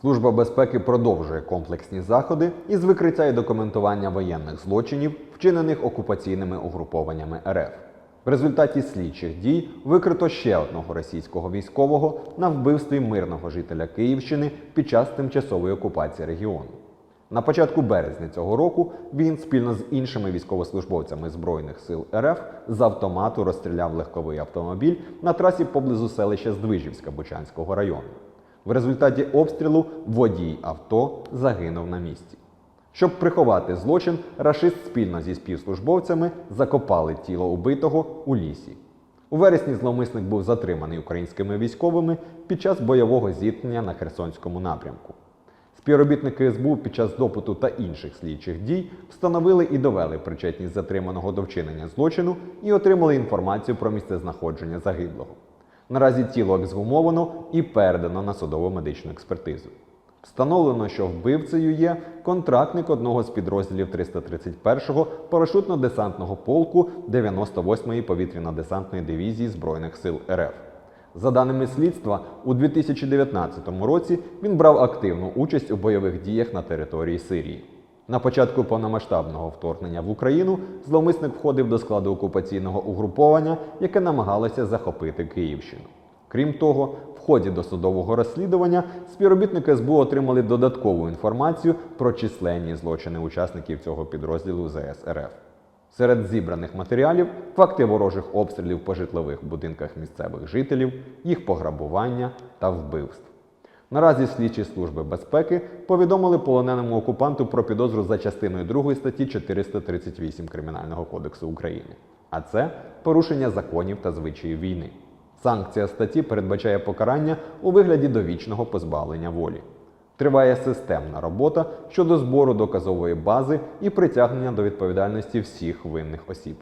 Служба безпеки продовжує комплексні заходи із викриття і документування воєнних злочинів, вчинених окупаційними угрупованнями РФ. В результаті слідчих дій викрито ще одного російського військового на вбивстві мирного жителя Київщини під час тимчасової окупації регіону. На початку березня цього року він спільно з іншими військовослужбовцями Збройних сил РФ з автомату розстріляв легковий автомобіль на трасі поблизу селища Здвижівська Бучанського району. В результаті обстрілу водій авто загинув на місці. Щоб приховати злочин, рашист спільно зі співслужбовцями закопали тіло убитого у лісі. У вересні зловмисник був затриманий українськими військовими під час бойового зіткнення на Херсонському напрямку. Співробітники СБУ під час допиту та інших слідчих дій встановили і довели причетність затриманого до вчинення злочину і отримали інформацію про місцезнаходження загиблого. Наразі тіло ексгумовано і передано на судово медичну експертизу. Встановлено, що вбивцею є контрактник одного з підрозділів 331-го парашютно-десантного полку 98-ї повітряно-десантної дивізії Збройних сил РФ. За даними слідства, у 2019 році він брав активну участь у бойових діях на території Сирії. На початку повномасштабного вторгнення в Україну зловмисник входив до складу окупаційного угруповання, яке намагалося захопити Київщину. Крім того, в ході досудового розслідування співробітники СБУ отримали додаткову інформацію про численні злочини учасників цього підрозділу ЗС РФ. Серед зібраних матеріалів факти ворожих обстрілів по житлових будинках місцевих жителів, їх пограбування та вбивств. Наразі слідчі служби безпеки повідомили полоненому окупанту про підозру за частиною 2 статті 438 Кримінального кодексу України. А це порушення законів та звичаїв війни. Санкція статті передбачає покарання у вигляді довічного позбавлення волі. Триває системна робота щодо збору доказової бази і притягнення до відповідальності всіх винних осіб.